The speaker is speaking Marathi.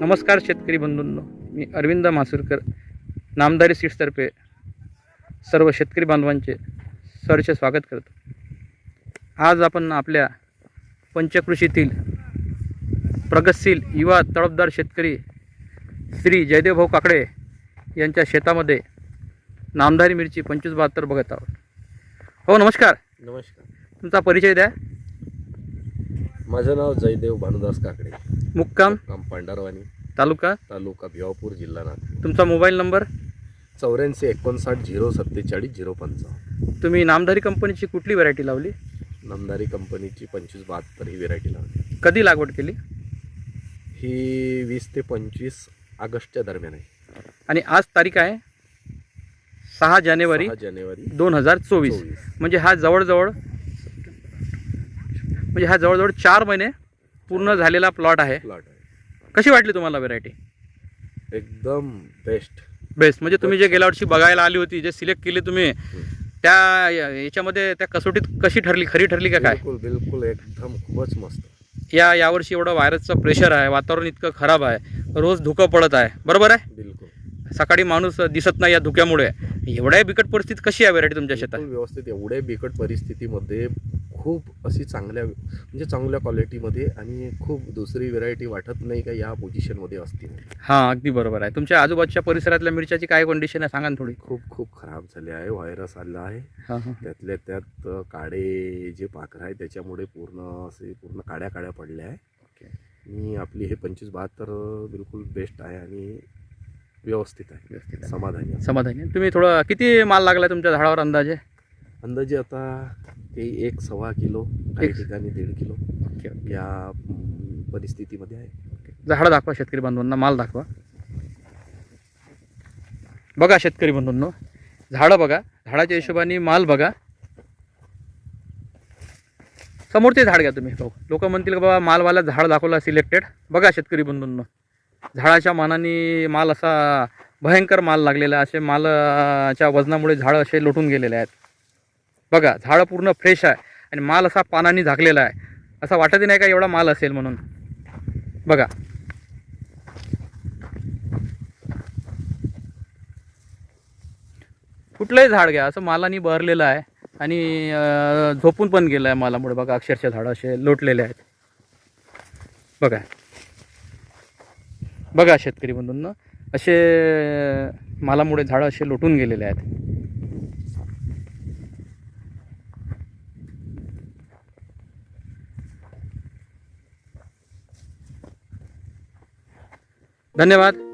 नमस्कार शेतकरी बंधूंनो. मी अरविंद मासुरकर नामदारी सीट्सतर्फे सर्व शेतकरी बांधवांचे सरचे स्वागत करतो. आज आपण आपल्या पंचकृषीतील प्रगतशील युवा तडफदार शेतकरी श्री जयदेवभाऊ काकडे यांच्या शेतामध्ये नामधारी मिरची पंचवीस बहात्तर बघत आहोत. हो नमस्कार. नमस्कार. तुमचा परिचय द्या. माझं नाव जयदेव भानुदास काकडे. मुक्काम? काम पांढरवाणी. तालुका? तालुका भिवापूर जिल्हा नागपूर तुमचा मोबाईल नंबर? चौऱ्याऐंशी एकोणसाठ झिरो सत्तेचाळीस झिरो पंचावन्न. तुम्ही नामधारी कंपनीची कुठली व्हरायटी लावली? नंदारी कंपनीची पंचवीस बहात्तर ही व्हेरायटी लावली. कधी लागवड केली? ही वीस ते पंचवीस ऑगस्टच्या दरम्यान आहे. आणि आज तारीख आहे? सहा जानेवारी सहा जानेवारी दोन हजार चोवीस. चोवीस. म्हणजे हा जवळजवळ म्हणजे हा जवळजवळ चार महिने पूर्ण झालेला प्लॉट आहे. प्लॉट आहे. कशी वाटली तुम्हाला व्हेरायटी एकदम बेस्ट बेस्ट म्हणजे तुम्ही जे गेल्या वर्षी बघायला आली होती जे सिलेक्ट केली तुम्ही त्या या- याच्यामध्ये त्या कसोटीत कशी ठरली? खरी ठरली का काय? बिलकुल बिलकुल एकदम खूपच मस्त. या यावर्षी एवढं व्हायरसचं प्रेशर आहे वातावरण इतकं खराब आहे रोज धुकं पडत आहे. बरोबर आहे? बिलकुल. सकाळी माणूस दिसत नाही या धुक्यामुळे. एवढ्या बिकट परिस्थिती कशी आहे व्हेरायटी तुमच्या शेतात? बिलकुल व्यवस्थित एवढ्या बिकट परिस्थितीमध्ये खूप अशी चांगल्या म्हणजे चांगल्या क्वालिटीमध्ये आणि खूप दुसरी व्हेरायटी वाटत नाही का या पोझिशनमध्ये असतील. हां अगदी बरोबर आहे. तुमच्या आजूबाजूच्या परिसरातल्या मिरच्याची काय कंडिशन आहे? सांगा ना थोडी. खूप खूप खराब झाले आहे व्हायरस आला आहे. त्यातल्या त्यात काळे जे पाखरं आहे त्याच्यामुळे पूर्ण असे पूर्ण काड्या काड्या पडल्या आहे. आणि आपली हे पंचवीस बहात्तर बिलकुल बेस्ट आहे आणि व्यवस्थित आहे. व्यवस्थित. समाधानी. समाधानी. तुम्ही थोडं किती माल लागला तुमच्या झाडावर अंदाजे? अंदाजे आता ते एक सव्वा किलो काही एक- ठिकाणी दीड किलो ओके ओके. या म, परिस्थितीमध्ये आहे. झाडं दाखवा शेतकरी बांधवांना माल दाखवा. बघा शेतकरी बंधूंनो झाडं बघा झाडाच्या हिशोबाने माल बघा. समोर ते झाड घ्या तुम्ही लोक म्हणतील का बाबा मालवाला झाड दाखवला सिलेक्टेड बघा शेतकरी बंधूंनो झाडाच्या मानाने माल असा भयंकर माल लागलेला आहे. असे मालाच्या वजनामुळे झाडं असे लोटून गेलेले आहेत. बघा झाडं पूर्ण फ्रेश आहे आणि माल असा पानांनी झाकलेला आहे. असं वाटतही नाही का एवढा माल असेल म्हणून? बघा. कुठलंही झाड घ्या असं मालानी बहरलेलं आहे आणि झोपून पण गेलं आहे मालामुळे. बघा अक्षरशः झाडं असे लोटलेले आहेत. बघा. बघा शेतकरी बंधूंना असे मालामुळे झाडं असे लोटून गेलेले आहेत. धन्यवाद.